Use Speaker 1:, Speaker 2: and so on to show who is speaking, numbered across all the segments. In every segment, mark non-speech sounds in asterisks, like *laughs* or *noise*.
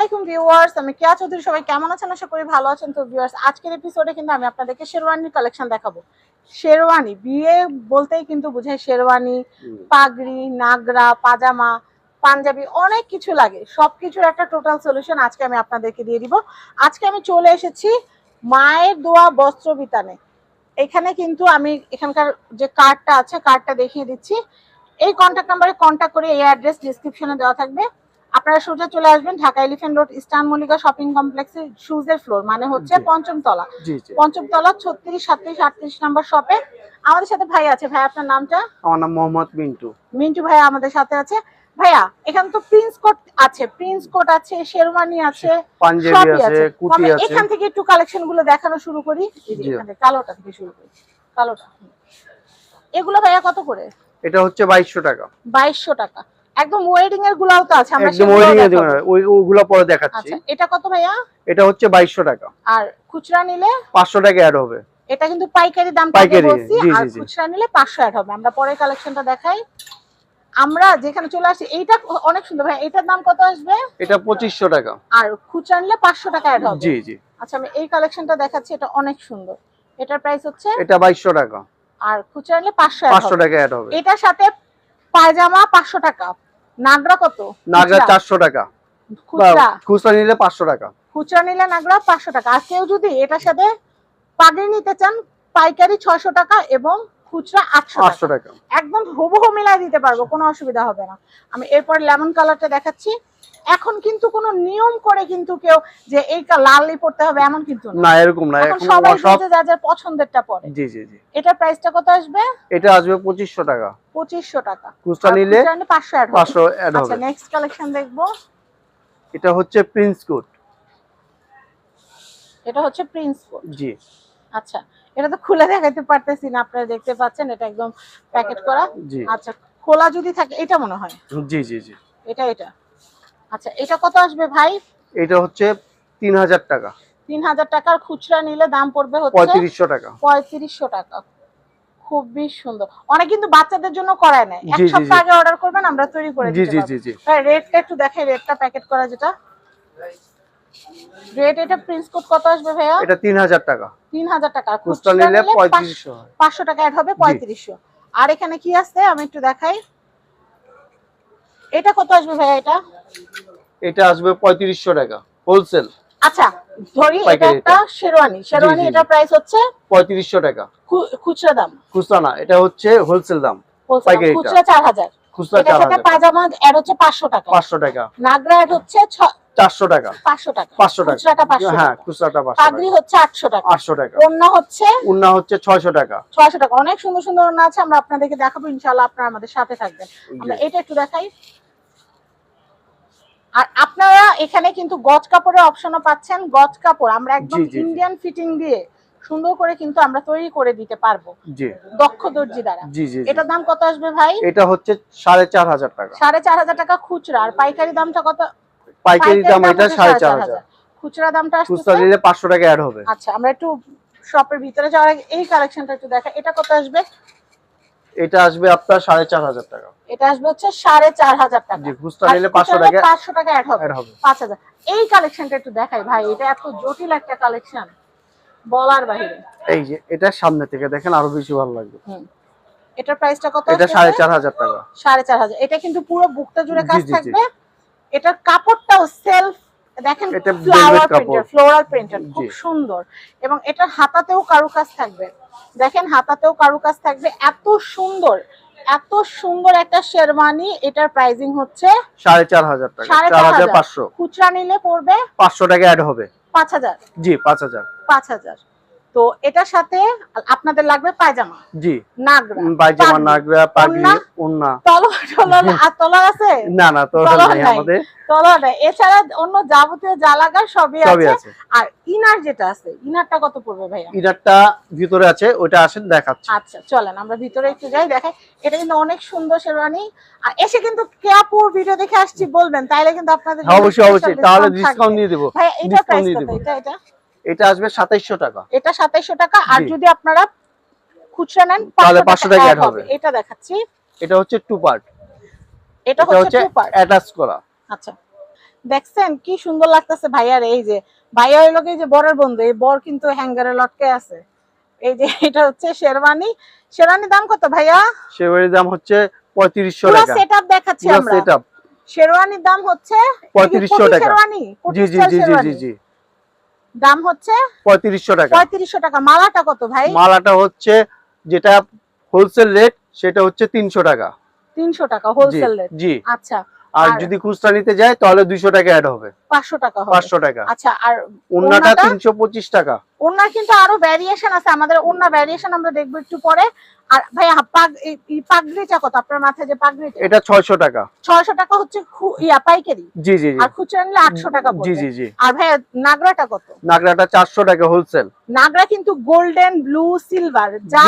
Speaker 1: আলাইকুম ভিউয়ার্স আমি কেয়া চৌধুরী সবাই কেমন আছেন? আশা করি ভালো আছেন। তো ভিউয়ার্স আজকের এপিসোডে কিন্তু আমি আপনাদেরকে শেরওয়ানির কালেকশন দেখাবো। শেরওয়ানি বিয়ে বলতেই কিন্তু বোঝায় শেরওয়ানি পাগড়ি নাগরা পাজামা পাঞ্জাবি অনেক কিছু লাগে। সবকিছুর একটা টোটাল সলিউশন আজকে আমি আপনাদেরকে দিয়ে দিব। আজকে আমি চলে এসেছি মায়ের দোয়া বস্ত্র বিতানে। এখানে কিন্তু আমি এখানকার যে কার্ডটা আছে কার্ডটা দেখিয়ে দিচ্ছি। এই কন্ট্যাক্ট নাম্বারে কন্ট্যাক্ট করে এই অ্যাড্রেস ডিসক্রিপশনে দেওয়া থাকবে। আপনারা সোজা চলে আসবেন Dhaka elephant road eastern Mallika shopping কমপ্লেক্সের শুজের ফ্লোর মানে হচ্ছে। পঞ্চম তলা। পঞ্চম তলা ছত্রিশ সাতত্রিশ আটত্রিশ নাম্বার শপে আমাদের সাথে ভাই আছে। ভাই আপনার নামটা?
Speaker 2: আমার নাম মোহাম্মদ মিন্টু।
Speaker 1: মিন্টু ভাই আমাদের সাথে আছে। ভাইয়া এখানে তো প্রিন্স কোট আছে। প্রিন্স কোট আছে শেরওয়ানি আছে
Speaker 2: পাঞ্জাবি আছে কুটি আছে।
Speaker 1: এখান থেকে একটু কালেকশনগুলো দেখানো শুরু করি।
Speaker 2: জি।
Speaker 1: কালোটা থেকে শুরু করি। কালোটা। এগুলো ভাইয়া কত করে?
Speaker 2: এটা হচ্ছে বাইশশো টাকা।
Speaker 1: বাইশশো টাকা। একদম ওয়েডিং এর গুলাও তো আছে আমরা
Speaker 2: একদম ওয়েডিং এর ওই ওগুলো পরে দেখাচ্ছি।
Speaker 1: আচ্ছা এটা কত ভাইয়া?
Speaker 2: এটা হচ্ছে বাইশশো টাকা।
Speaker 1: আর খুচরা নিলে?
Speaker 2: পাঁচশো টাকা অ্যাড হবে।
Speaker 1: এটা কিন্তু পাইকারি দাম বলছি আর। খুচরা নিলে পাঁচশো অ্যাড হবে। আমরা পরের কালেকশনটা দেখাই। আমরা যেখানে চলে আসি এইটা অনেক সুন্দর ভাই এটার দাম কত আসবে?
Speaker 2: এটা পঁচিশশো টাকা।
Speaker 1: আর খুচরা নিলে পাঁচশো টাকা অ্যাড হবে।
Speaker 2: জি জি।
Speaker 1: আচ্ছা আমি এই কালেকশনটা দেখাচ্ছি এটা অনেক সুন্দর। এটার প্রাইস হচ্ছে?
Speaker 2: এটা বাইশশো টাকা।
Speaker 1: আর খুচরা নিলে পাঁচশো অ্যাড
Speaker 2: পাঁচশো
Speaker 1: হবে।
Speaker 2: টাকা অ্যাড হবে।
Speaker 1: এটার সাথে পায়জামা পাঁচশো টাকা। নাগরা কত?
Speaker 2: নাগরা
Speaker 1: খুচরা।
Speaker 2: চারশো টাকা।
Speaker 1: খুচরা?
Speaker 2: খুচরা নিলে পাঁচশো টাকা।
Speaker 1: খুচরা নিলে নাগরা পাঁচশো টাকা। আর কেউ যদি এটার সাথে পাগড়ি নিতে চান পাইকারি ছয়শো টাকা এবং খুচরা আটশো টাকা। একদম হুবহু মিলাই দিতে পারব কোনো অসুবিধা হবে না। আমি এরপর লেমন কালারটা দেখাচ্ছি। এখন কিন্তু কোনো নিয়ম করে কিন্তু কেউ যে এই লালই পড়তে হবে এমন কিন্তু না।
Speaker 2: এরকম না।
Speaker 1: এখন সবাই
Speaker 2: সব
Speaker 1: যে যার যার পছন্দেরটা পরে।
Speaker 2: জি জি জি।
Speaker 1: এটার প্রাইসটা কত আসবে?
Speaker 2: এটা আসবে পঁচিশশো টাকা।
Speaker 1: পঁচিশশো টাকা।
Speaker 2: খুচরা নিলে
Speaker 1: পাঁচশো অ্যাড আচ্ছা নেক্সট কালেকশন দেখব।
Speaker 2: এটা হচ্ছে প্রিন্স কোট
Speaker 1: এটা হচ্ছে প্রিন্স
Speaker 2: জি।
Speaker 1: আচ্ছা এটা তো খুলে দেখাতে পারতেছি না আপনারা দেখতে পাচ্ছেন এটা একদম প্যাকেট করা। আচ্ছা খোলা যদি থাকে এটা মনে হয়?
Speaker 2: জি জি জি।
Speaker 1: এটা এটা। আচ্ছা এটা কত আসবে ভাই?
Speaker 2: এটা হচ্ছে তিন হাজার টাকা।
Speaker 1: তিন হাজার টাকার খুচরা নিলে দাম পড়বে হচ্ছে
Speaker 2: পঁয়ত্রিশশো টাকা।
Speaker 1: পঁয়ত্রিশশো টাকা। খুবই সুন্দর। অনেক কিন্তু বাচ্চাদের জন্য করায় নাই। এক
Speaker 2: জি, জি,
Speaker 1: সপ্তাহ আগে অর্ডার করবেন আমরা তৈরি করে
Speaker 2: জি
Speaker 1: দিতে
Speaker 2: জি
Speaker 1: পারব।
Speaker 2: জি জি।
Speaker 1: রেটটা একটু দেখাই রেটটা প্যাকেট করা যেটা। রেট এটা প্রিন্স কোড কত আসবে ভাইয়া?
Speaker 2: এটা তিন হাজার টাকা।
Speaker 1: তিন হাজার টাকা। আর
Speaker 2: খুচরা নিলে
Speaker 1: নিলে
Speaker 2: পঁয়ত্রিশশো হয়।
Speaker 1: পাঁচশো টাকা অ্যাড হবে পঁয়ত্রিশশো। আর এখানে কি আছে? আমি একটু দেখাই। এটা কত আসবে ভাইয়া এটা?
Speaker 2: এটা আসবে পঁয়ত্রিশশো টাকা হোলসেল
Speaker 1: আচ্ছা ধরি এটা একটা শেরওয়ানি। শেরওয়ানি
Speaker 2: জি।
Speaker 1: প্রাইস হচ্ছে
Speaker 2: পঁয়ত্রিশশো টাকা।
Speaker 1: খু- খুচরা দাম।
Speaker 2: খুচরা না এটা হচ্ছে হোলসেল দাম
Speaker 1: খুচরা চার হাজার।
Speaker 2: খুচরা
Speaker 1: এটার
Speaker 2: চার
Speaker 1: সাথে
Speaker 2: হাজার।
Speaker 1: পাজামা অ্যাড হচ্ছে পাঁচশো টাকা।
Speaker 2: পাঁচশো টাকা।
Speaker 1: নাগরা অ্যাড হচ্ছে
Speaker 2: চারশো টাকা।
Speaker 1: পাঁচশো টাকা।
Speaker 2: পাঁচশো টাকা। হ্যাঁ খুচরাটা পাঁচশো
Speaker 1: পাগড়ি হচ্ছে আটশো টাকা।
Speaker 2: আটশো টাকা।
Speaker 1: ওন্না হচ্ছে
Speaker 2: উন্না হচ্ছে ছয়শো টাকা।
Speaker 1: ছয়শো টাকা। অনেক সুন্দর সুন্দর ওন্না আছে আমরা আপনাদেরকে দেখাবো ইনশাল্লাহ আপনারা আমাদের সাথে থাকবেন। আমরা এটা একটু দেখাই। আর আপনারা এখানে কিন্তু গজ কাপড়ের অপশনও পাচ্ছেন। গজ কাপড় আমরা একদম। ইন্ডিয়ান ফিটিং দিয়ে সুন্দর করে কিন্তু আমরা তৈরি করে দিতে পারব। দক্ষ দর্জি দ্বারা। এটার দাম কত আসবে ভাই?
Speaker 2: এটা হচ্ছে সাড়ে চার হাজার টাকা।
Speaker 1: সাড়ে চার হাজার টাকা খুচরা। আর পাইকারি দামটা কত?
Speaker 2: পাইকারি দাম এটা
Speaker 1: হচ্ছে
Speaker 2: সাড়ে চার হাজার।
Speaker 1: খুচরা দামটা আসছে খুচরা
Speaker 2: নিলে পাঁচশো টাকা অ্যাড হবে।
Speaker 1: আচ্ছা আমরা একটু শপের ভিতরে যাওয়ার আগে এই কালেকশনটা একটু দেখা এটা কত আসবে?
Speaker 2: এটা আসবে আপনার সাড়ে চার হাজার টাকা।
Speaker 1: এটা আসবে হচ্ছে সাড়ে চার হাজার টাকা।
Speaker 2: জি খুচরা নিলে পাঁচশো টাকা
Speaker 1: পাঁচশো টাকা অ্যাড হবে।
Speaker 2: অ্যাড হবে।
Speaker 1: পাঁচ হাজার। এই কালেকশনটা একটু দেখাই ভাই এটা এত জটিল একটা কালেকশন বলার বাহিরে।
Speaker 2: এই যে এটা সামনে থেকে দেখেন আরও বেশি ভালো লাগবে।
Speaker 1: হুম। এটার প্রাইসটা কত
Speaker 2: এটা
Speaker 1: আসছে?
Speaker 2: সাড়ে চার হাজার টাকা।
Speaker 1: সাড়ে চার হাজার। এটা কিন্তু পুরো বুকটা জুড়ে কাজ। থাকবে। এটার কাপড়টাও সেলফ দেখেন ফ্লাওয়ার প্রিন্টার ফ্লোরাল প্রিন্টার খুব সুন্দর। এবং এটার হাতাতেও কারুকাজ থাকবে। দেখেন হাতাতেও কারুকাজ থাকবে। এত সুন্দর এত সুন্দর একটা শেরওয়ানি এটার প্রাইসিং হচ্ছে
Speaker 2: সাড়ে চার হাজার টাকা।
Speaker 1: সাড়ে
Speaker 2: চার হাজার পাঁচশো।
Speaker 1: খুচরা নিলে পড়বে
Speaker 2: পাঁচশো টাকা অ্যাড হবে।
Speaker 1: পাঁচ হাজার।
Speaker 2: জি পাঁচ হাজার।
Speaker 1: পাঁচ হাজার। তো এটার সাথে আপনাদের লাগবে পায়জামা
Speaker 2: জি।
Speaker 1: নাগরা
Speaker 2: পায়জামা নাগরা পাগড়ি
Speaker 1: তলোয়ার *laughs* আর তলোয়ার আছে?
Speaker 2: না না তো
Speaker 1: তলোয়ার
Speaker 2: নেই। আমাদের।
Speaker 1: তলোয়ার নাই। এছাড়া অন্য যাবতীয় যা লাগার সবই আছে। আর ইনার যেটা আছে ইনারটা কত পড়বে ভাইয়া?
Speaker 2: ইনারটা ভিতরে আছে ওটা আসেন দেখাচ্ছি।
Speaker 1: আচ্ছা চলেন আমরা ভিতরে একটু যাই দেখাই। এটা কিন্তু অনেক সুন্দর শেরওয়ানি। আর এসে কিন্তু কেয়াপুর ভিডিও দেখে আসছি বলবেন তাইলে কিন্তু আপনাদের
Speaker 2: হ্যাঁ, অবশ্যই অবশ্যই। তাহলে ডিসকাউন্ট দিয়ে দেবো।
Speaker 1: ভাইয়া এটা প্রাইস কত?
Speaker 2: দেবো।
Speaker 1: এটা এটা?
Speaker 2: এটা আসবে সাতাইশশো টাকা।
Speaker 1: এটা সাতাইশশো টাকা আর যদি আপনারা খুচরা নেন
Speaker 2: তাহলে
Speaker 1: 500
Speaker 2: টাকা হবে।
Speaker 1: এটা দেখাচ্ছি।
Speaker 2: এটা হচ্ছে টু পার্ট
Speaker 1: এটা হচ্ছে
Speaker 2: হচ্ছে
Speaker 1: টু পার্ট
Speaker 2: অ্যাটাচ করা।
Speaker 1: আচ্ছা। দেখছেন কি সুন্দর লাগতেছে ভাইয়ার এই যে ভাইয়া হইল কি যে বরের বন্ধু এই বর কিন্তু হ্যাঙ্গারে লটকে আছে। এই যে *laughs* এটা হচ্ছে শেরওয়ানি। শেরওয়ানির দাম কত ভাইয়া?
Speaker 2: শেরওয়ানির দাম হচ্ছে পঁয়ত্রিশশো
Speaker 1: পুরো
Speaker 2: টাকা।
Speaker 1: সেটআপ দেখাচ্ছি
Speaker 2: পুরো
Speaker 1: আমরা।
Speaker 2: সেটআপ
Speaker 1: শেরওয়ানির দাম হচ্ছে
Speaker 2: পঁয়ত্রিশশো টাকা।
Speaker 1: শেরওয়ানি
Speaker 2: জি জি জি জি জি।
Speaker 1: দাম হচ্ছে
Speaker 2: পঁয়ত্রিশশো টাকা।
Speaker 1: পঁয়ত্রিশশো টাকা। মালাটা কত ভাই?
Speaker 2: মালাটা হচ্ছে যেটা হোলসেল রেট সেটা হচ্ছে তিনশো টাকা।
Speaker 1: তিনশো টাকা হোলসেল রেট
Speaker 2: জি।
Speaker 1: আচ্ছা।
Speaker 2: আর যদি খুচরা নিতে যায় তাহলে দুইশো টাকা অ্যাড হবে।
Speaker 1: পাঁচশো টাকা
Speaker 2: পাঁচশো টাকা।
Speaker 1: আচ্ছা আর
Speaker 2: ওন্নাটা তিনশো পঁচিশ টাকা।
Speaker 1: ওনার কিন্তু আরও ভ্যারিয়েশন আছে। আমাদের ওনা ভ্যারিয়েশন আমরা দেখব একটু পরে। আর ভাই পাগ এই এই পাগড়িটা কত? আপনার মাথায় যে পাগড়িটা?
Speaker 2: এটা ছয়শো টাকা।
Speaker 1: ছয়শো টাকা হচ্ছে ইয়া পাইকারি?
Speaker 2: জি জি জি।
Speaker 1: আর খুচরা নিলে আটশো টাকা
Speaker 2: জি
Speaker 1: পড়বে।
Speaker 2: জি জি।
Speaker 1: আর ভাই নাগরাটা কত?
Speaker 2: নাগরাটা চারশো টাকা হোলসেল
Speaker 1: নাগরা কিন্তু গোল্ডেন ব্লু সিলভার যা।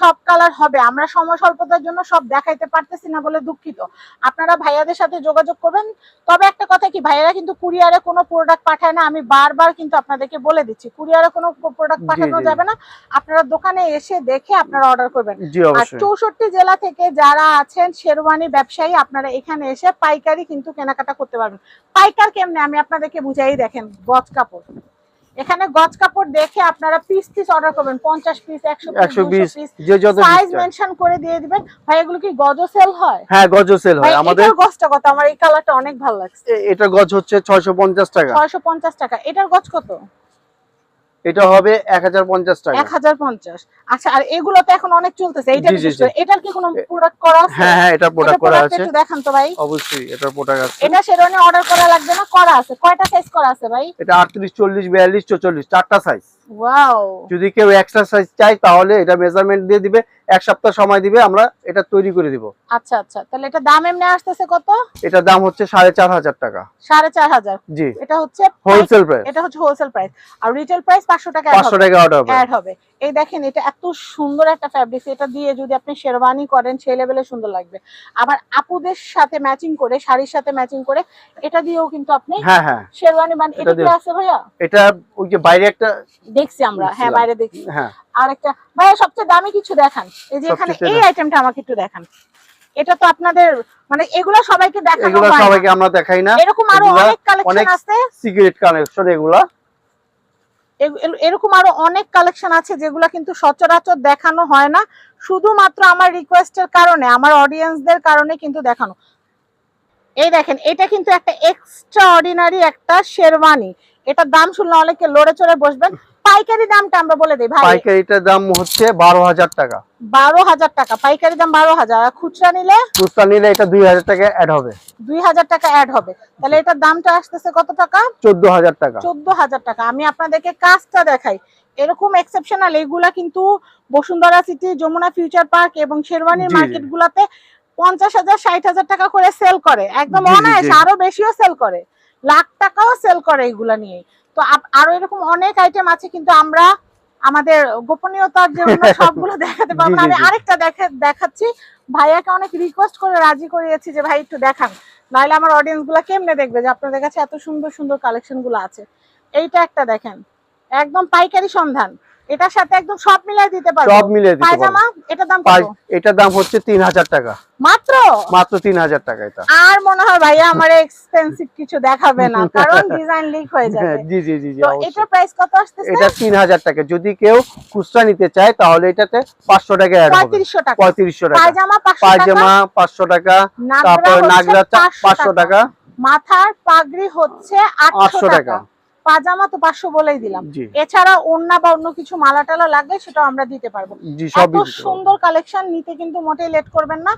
Speaker 1: সব কালার হবে। আমরা সময় স্বল্পতার জন্য সব দেখাইতে পারতেছি না বলে দুঃখিত। আপনারা ভাইয়াদের সাথে যোগাযোগ করবেন। তবে একটা কথা কি ভাইয়ারা কিন্তু কুরিয়ারে কোনো প্রোডাক্ট পাঠায় না। আমি বারবার কিন্তু আপনাদেরকে বলে দিচ্ছি কুরিয়ারে কোনো প্রোডাক্ট পাঠানো যাবে না। আপনারা দোকানে এসে দেখে আপনারা অর্ডার করবেন। আর চৌষট্টি জেলা থেকে যারা আছেন শেরওয়ানি ব্যবসায়ী আপনারা এখানে এসে পাইকারি কিন্তু কেনাকাটা করতে পারবেন। পাইকার কেমনে? আমি আপনাদেরকে বুঝাই দেখেন গজ কাপড়। এখানে গজ কাপড় দেখে আপনারা পিস পিস অর্ডার করবেন পঞ্চাশ পিস একশো পিস সাইজ মেনশন করে দিয়ে দিবেন। ভাই এগুলো কি গজ সেল হয়?
Speaker 2: হ্যাঁ গজ সেল হয়। আমাদের
Speaker 1: গজটা কত? আমার এই কালারটা অনেক ভালো লাগছে।
Speaker 2: এটা গজ হচ্ছে ছয়শো পঞ্চাশ টাকা।
Speaker 1: ছয়শো পঞ্চাশ টাকা। এটার গজ কত?
Speaker 2: এটা হবে এক হাজার পঞ্চাশ টাকা।
Speaker 1: এক হাজার পঞ্চাশ। আচ্ছা আর এগুলো তো এখন অনেক চলতেছে। এইটা এটার কি কোনো প্রোডাক্ট করা আছে?
Speaker 2: হ্যাঁ হ্যাঁ এটা প্রোডাক্ট করা আছে।
Speaker 1: একটু দেখান তো ভাই।
Speaker 2: অবশ্যই এটার প্রোডাক্ট আছে।
Speaker 1: এটা শেরওয়ানি অর্ডার করা লাগবে না? করা আছে। কয়টা সাইজ করা আছে ভাই?
Speaker 2: এটা আটত্রিশ চল্লিশ বিয়াল্লিশ চল্লিশ চারটা সাইজ
Speaker 1: ওয়াও
Speaker 2: যদি কেউ এক্সট্রা সাইজ চাই তাহলে এটা মেজারমেন্ট দিয়ে দিবে। এক সপ্তাহ সময় দিবে আমরা এটা তৈরি করে দিব।
Speaker 1: আচ্ছা আচ্ছা। তাহলে এটা দাম এমনি আসতেছে কত?
Speaker 2: এটা দাম হচ্ছে সাড়ে চার হাজার টাকা।
Speaker 1: সাড়ে চার হাজার।
Speaker 2: জি।
Speaker 1: এটা হচ্ছে
Speaker 2: হোলসেল প্রাইস
Speaker 1: এটা হচ্ছে হোলসেল প্রাইস আর রিটেল প্রাইস পাঁচশো টাকা
Speaker 2: পাঁচশো টাকা অর্ডার হবে।
Speaker 1: এই দেখেন এটা এত সুন্দর একটা ফ্যাব্রিক এটা দিয়ে যদি আপনি শেরওয়ানি করেন সেই লেভেলে সুন্দর লাগবে। আবার আপুদের সাথে ম্যাচিং করে শাড়ির সাথে ম্যাচিং করে এটা দিয়েও কিন্তু আপনি
Speaker 2: হ্যাঁ হ্যাঁ।
Speaker 1: শেরওয়ানি বান
Speaker 2: এটা
Speaker 1: কি আছে ভাইয়া?
Speaker 2: এটা ওই যে বাইরে একটা
Speaker 1: দেখছি আমরা হ্যাঁ বাইরে দেখছি।
Speaker 2: হ্যাঁ।
Speaker 1: আর একটা ভাইয়া সবচেয়ে দামি কিছু দেখান। এই যে এখানে এই আইটেমটা আমাকে একটু দেখান। এটা তো আপনাদের মানে এগুলো সবাইকে দেখানো
Speaker 2: এগুলো
Speaker 1: হয় না।
Speaker 2: সবাইকে আমরা দেখাই না।
Speaker 1: এরকম
Speaker 2: আরও
Speaker 1: অনেক কালেকশন আছে।
Speaker 2: সিগারেট কানেকশন এগুলা।
Speaker 1: এরকম আরও অনেক কালেকশন আছে যেগুলো কিন্তু সচরাচর দেখানো হয় না। শুধুমাত্র আমার রিকোয়েস্টের কারণে, আমার অডিয়েন্সদের কারণে কিন্তু দেখানো। এই দেখেন, এটা কিন্তু একটা এক্সট্রা অর্ডিনারি একটা শেরওয়ানি। এটার দাম শুনলে অনেকে লড়ে চড়ে বসবেন। পাইকারি দামটা আমরা বলে দিই ভাই।
Speaker 2: পাইকারিটার দাম হচ্ছে বারো হাজার টাকা।
Speaker 1: বারো হাজার টাকা পাইকারি দাম বারো হাজার। আর খুচরা নিলে?
Speaker 2: খুচরা নিলে এটা দুই হাজার টাকা অ্যাড হবে।
Speaker 1: দুই হাজার টাকা অ্যাড হবে। তাহলে এটার দামটা আসতেছে কত টাকা?
Speaker 2: চোদ্দ হাজার টাকা।
Speaker 1: চোদ্দ হাজার টাকা। আমি আপনাদেরকে কাজটা দেখাই। এরকম এক্সেপশনাল এইগুলা কিন্তু Bashundhara city Jamuna future park এবং শেরওয়ানির
Speaker 2: জি, জি।
Speaker 1: মার্কেট গুলাতে পঞ্চাশ হাজার ষাট হাজার টাকা করে সেল করে। একদম অনায়াস আরও বেশিও সেল করে। লাখ টাকাও সেল করে এগুলা নিয়ে তো আপ- আরও এরকম অনেক আইটেম আছে কিন্তু আমরা আমাদের গোপনীয়তার জন্য *laughs* সবগুলো দেখাতে পারব না। আমি আরেকটা দেখে দেখাচ্ছি। ভাইয়াকে অনেক রিকোয়েস্ট করে রাজি করিয়েছি যে ভাই একটু দেখান। নাহলে আমার অডিয়েন্সগুলা কেমনে দেখবে যে আপনাদের কাছে এত সুন্দর সুন্দর কালেকশনগুলো আছে? এইটা একটা দেখেন। একদম পাইকারি সন্ধান। এটার সাথে একদম সব মিলাই দিতে পারব।
Speaker 2: সব মিলিয়ে দিতে পারব।
Speaker 1: এটার দাম কত?
Speaker 2: এটার দাম হচ্ছে তিন হাজার টাকা।
Speaker 1: মাত্র?
Speaker 2: মাত্র তিন হাজার টাকা এটা।
Speaker 1: আর মনে হয় ভাইয়া আমার এক্সপেন্সিভ কিছু দেখাবে না *laughs* কারণ ডিজাইন লিক হয়ে
Speaker 2: হ্যাঁ,
Speaker 1: যাবে
Speaker 2: জি জি জি জি
Speaker 1: তো
Speaker 2: অবশ্যই।
Speaker 1: প্রাইস কত আসতেছে?
Speaker 2: এটা তিন হাজার টাকা। যদি কেউ খুচরা নিতে চায় তাহলে এটাতে পাঁচশো টাকা অ্যাড হবে।
Speaker 1: পঁয়ত্রিশশো টাকা।
Speaker 2: পঁয়ত্রিশশো টাকা।
Speaker 1: পায়জামা পাঁচশো টাকা।
Speaker 2: পায়জামা পাঁচশো টাকা। তারপর নাগরা পাঁচশো টাকা।
Speaker 1: মাথার পাগড়ি হচ্ছে আটশো
Speaker 2: আটশো
Speaker 1: টাকা।
Speaker 2: টাকা।
Speaker 1: পাজামা তো পাঁচশো বলেই দিলাম। এছাড়া অন্য বা অন্য কিছু মালা টালা লাগলে সেটাও আমরা দিতে পারব। এত। সুন্দর কালেকশন নিতে কিন্তু মোটেই লেট করবেন না।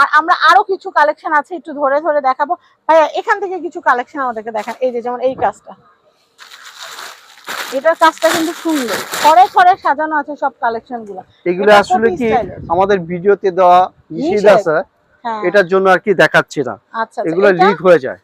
Speaker 1: আর আমরা আরও কিছু কালেকশন আছে একটু ধরে ধরে দেখাবো। ভাইয়া এখান থেকে কিছু কালেকশন আমাদেরকে দেখান। এই যে যেমন এই কাজটা। এটার কাজটা কিন্তু সুন্দর। খড়ে সাজানো আছে সব কালেকশনগুলো।
Speaker 2: এগুলো আসলে কি আমাদের ভিডিওতে দেওয়া নিষেধ
Speaker 1: নিষেধ।
Speaker 2: আছে।
Speaker 1: হ্যাঁ।
Speaker 2: এটার জন্য আর কি দেখাচ্ছি না।
Speaker 1: আচ্ছা
Speaker 2: এগুলো লিক হয়ে যায়।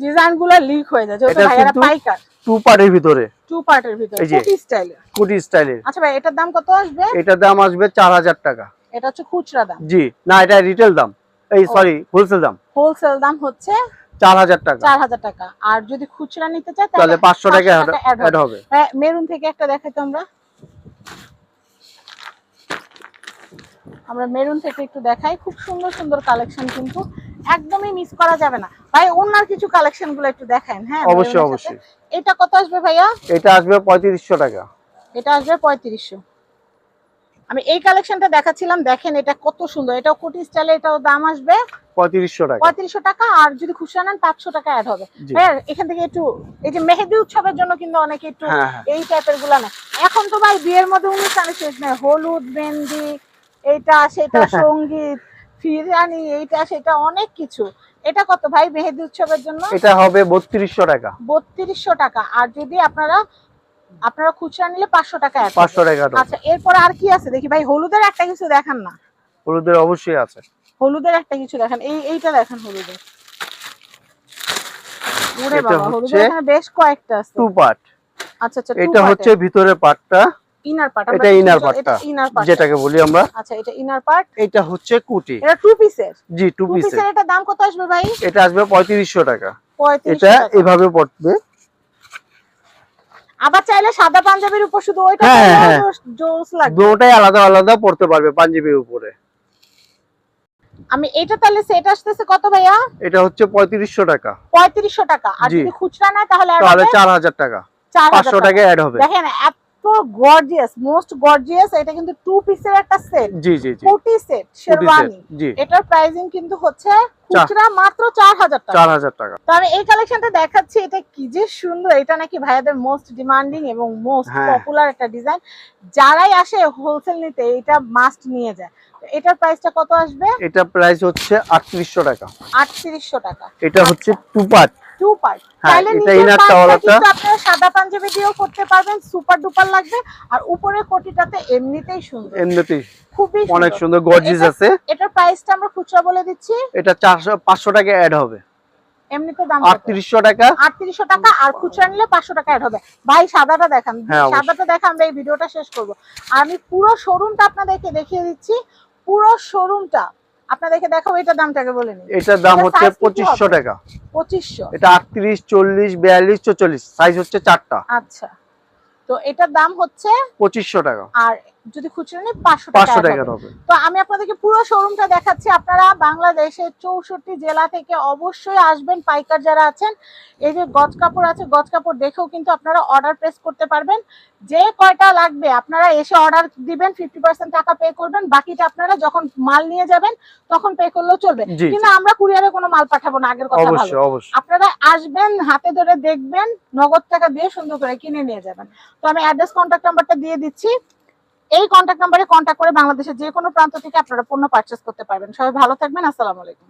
Speaker 1: ডিজাইনগুলো লিক হয়ে যায় যেহেতু ভাইয়ারা পাইকার।
Speaker 2: টু পার্টের ভিতরে।
Speaker 1: টু পার্টের ভিতরে কুটি স্টাইলের
Speaker 2: কুটি স্টাইলের
Speaker 1: আচ্ছা ভাই এটার দাম কত আসবে?
Speaker 2: এটার দাম আসবে চার হাজার টাকা।
Speaker 1: এটা হচ্ছে খুচরা দাম।
Speaker 2: জি না এটা রিটেল দাম। এই সরি হোলসেল দাম।
Speaker 1: হোলসেল দাম হচ্ছে
Speaker 2: চার হাজার টাকা।
Speaker 1: চার হাজার টাকা। আর যদি খুচরা নিতে চায়
Speaker 2: তাহলে পাঁচশো টাকা
Speaker 1: টাকা
Speaker 2: অ্যাড হবে।
Speaker 1: হ্যাঁ, মেরুন থেকে একটা দেখাই তো আমরা। আমরা মেরুন থেকে একটু দেখাই। খুব সুন্দর সুন্দর কালেকশন কিন্তু। একদমই মিস করা যাবে না। ভাই ওনার কিছু কালেকশনগুলো একটু দেখেন হ্যাঁ
Speaker 2: অবশ্যই অবশ্যই।
Speaker 1: এটা কত আসবে ভাইয়া?
Speaker 2: এটা আসবে পঁয়ত্রিশশো টাকা।
Speaker 1: এটা আসবে পঁয়ত্রিশশো। আমি এই কালেকশনটা দেখাচ্ছিলাম দেখেন এটা কত সুন্দর। এটাও কোটি স্টাইলে এটাও দাম আসবে।
Speaker 2: পঁয়ত্রিশশো টাকা।
Speaker 1: পঁয়ত্রিশশো টাকা আর যদি খুচরা নেন পাঁচশো টাকা অ্যাড হবে। এখান থেকে একটু এই যে মেহেদি উৎসবের জন্য কিন্তু অনেকে একটু
Speaker 2: হ্যাঁ হ্যাঁ।
Speaker 1: এই টাইপেরগুলা না এখন তো ভাই বিয়ের মধ্যে অনুষ্ঠানে শেষ নেই হলুদ মেহেন্দি এইটা সেটা *laughs* সংগীত ফিরানি এইটা সেটা অনেক কিছু। এটা কত ভাই মেহেদি উৎসবের জন্য?
Speaker 2: এটা হবে বত্রিশশো টাকা।
Speaker 1: বত্রিশশো টাকা। আর যদি আপনারা আপনারা খুচরা নিলে পাঁচশো টাকা
Speaker 2: পাঁচশো টাকা
Speaker 1: আচ্ছা এরপর আর কি আছে? দেখি ভাই হলুদের একটা কিছু দেখান না।
Speaker 2: হলুদের অবশ্যই আছে।
Speaker 1: হলুদের একটা কিছু দেখান। এই এইটা দেখেন হলুদের। ওরে বাবা হলুদের বেশ কয়েকটা আছে।
Speaker 2: Two part.
Speaker 1: আচ্ছা আচ্ছা
Speaker 2: এটা হচ্ছে ভিতরের পার্টটা
Speaker 1: ইনার পার্ট
Speaker 2: এটা
Speaker 1: ইনার পার্ট
Speaker 2: যেটাকে বলি আমরা।
Speaker 1: আচ্ছা এটা ইনার পার্ট
Speaker 2: এটা হচ্ছে কুটি।
Speaker 1: এটা টু পিসের
Speaker 2: জি টু পিসের
Speaker 1: এটা দাম কত আসবে ভাই?
Speaker 2: এটা আসবে পঁয়ত্রিশশো টাকা।
Speaker 1: পঁয়ত্রিশ
Speaker 2: এটা এভাবে পড়বে।
Speaker 1: আবার চাইলে সাদা পাঞ্জাবির উপর শুধু ওইটা
Speaker 2: হ্যাঁ, হ্যাঁ।
Speaker 1: জোস- লাগবে।
Speaker 2: দুটোটাই আলাদা আলাদা পড়তে পারবে পাঞ্জাবির উপরে।
Speaker 1: আমি এটা তাহলে সেট আসতেছে কত ভাইয়া?
Speaker 2: এটা হচ্ছে পঁয়ত্রিশশো টাকা।
Speaker 1: পঁয়ত্রিশশো টাকা। আর যদি খুচরা নেয় তাহলে
Speaker 2: তাহলে
Speaker 1: হবে
Speaker 2: চার হাজার টাকা।
Speaker 1: চার হাজার
Speaker 2: পাঁচশো
Speaker 1: টাকা।
Speaker 2: টাকা অ্যাড হবে।
Speaker 1: দেখেন এত গর্জিয়াস মোস্ট গর্জিয়াস এটা কিন্তু টু পিসের একটা সেট
Speaker 2: জি জি জি।
Speaker 1: কোটি সেট শেরওয়ানি এটার প্রাইসিং কিন্তু হচ্ছে খুচরা মাত্র চার হাজার টাকা।
Speaker 2: চার হাজার টাকা।
Speaker 1: তো আমি এই কালেকশনটা দেখাচ্ছি এটা কি যে সুন্দর এটা নাকি ভাইয়াদের মোস্ট ডিমান্ডিং এবং মোস্ট
Speaker 2: হ্যাঁ।
Speaker 1: পপুলার একটা ডিজাইন যারাই আসে হোলসেল নিতে এটা মাস্ট নিয়ে যায়। এটার প্রাইসটা কত আসবে?
Speaker 2: এটা প্রাইস হচ্ছে আটত্রিশশো টাকা।
Speaker 1: আটত্রিশশো টাকা।
Speaker 2: এটা হচ্ছে টু পার্ট
Speaker 1: টু পার্ট
Speaker 2: towel-টা।
Speaker 1: কিন্তু আপনারা সাদা পাঞ্জাবি দিয়েও করতে পারবেন সুপার ডুপার লাগবে। আর উপরের কোটিটাতে এমনিতেই সুন্দর।
Speaker 2: এমনিতেই।
Speaker 1: খুবই
Speaker 2: অনেক
Speaker 1: সুন্দর।
Speaker 2: গর্জিস আছে।
Speaker 1: এটার প্রাইসটা আমরা খুচরা বলে দিচ্ছি।
Speaker 2: এটা চারশো পাঁচশো টাকা অ্যাড হবে।
Speaker 1: এমনিতে দাম
Speaker 2: আটত্রিশশো টাকা।
Speaker 1: আটত্রিশশো টাকা আর খুচরা নিলে পাঁচশো টাকা অ্যাড হবে। ভাই সাদাটা দেখান।
Speaker 2: হ্যাঁ,
Speaker 1: সাদাটা দেখান আমরা এই ভিডিওটা শেষ করব। আমি পুরো শোরুমটা আপনাদেরকে দেখিয়ে দিচ্ছি। পুরো শোরুমটা আপনাদেরকে দেখাবো এটার দামটাকে বলে নিন।
Speaker 2: এটার দাম হচ্ছে
Speaker 1: size কি কি
Speaker 2: পঁচিশশো
Speaker 1: হবে?
Speaker 2: টাকা।
Speaker 1: 2500
Speaker 2: এটা আটত্রিশ চল্লিশ বিয়াল্লিশ চল্লিশ সাইজ হচ্ছে চারটা।
Speaker 1: আচ্ছা। তো এটার দাম হচ্ছে
Speaker 2: 2500 টাকা।
Speaker 1: আর যদি খুচরা নেই পাঁচশো টাকা
Speaker 2: পাঁচশো টাকার
Speaker 1: হবে। তো আমি আপনাদেরকে পুরো শোরুমটা দেখাচ্ছি। আপনারা বাংলাদেশের চৌষট্টি জেলা থেকে অবশ্যই আসবেন পাইকার যারা আছেন। এই যে গজ কাপড় আছে গজ কাপড় দেখেও কিন্তু আপনারা অর্ডার প্রেস করতে পারবেন। যে কয়টা লাগবে আপনারা এসে অর্ডার দিবেন ফিফটি পার্সেন্ট টাকা পে করবেন। বাকিটা আপনারা যখন মাল নিয়ে যাবেন তখন পে করলেও চলবে। কিন্তু আমরা কুরিয়ারে কোনো মাল পাঠাবো না আগের কথা ভালো। আপনারা আসবেন হাতে ধরে দেখবেন নগদ টাকা দিয়ে সুন্দর করে কিনে নিয়ে যাবেন। তো আমি অ্যাড্রেস কন্ট্যাক্ট নাম্বারটা দিয়ে দিচ্ছি। এই কন্ট্যাক্ট নাম্বারে কন্ট্যাক্ট করে বাংলাদেশের যে কোনো প্রান্ত থেকে আপনারা পণ্য পারচেস করতে পারবেন। সবাই ভালো থাকবেন, আসসালামু আলাইকুম।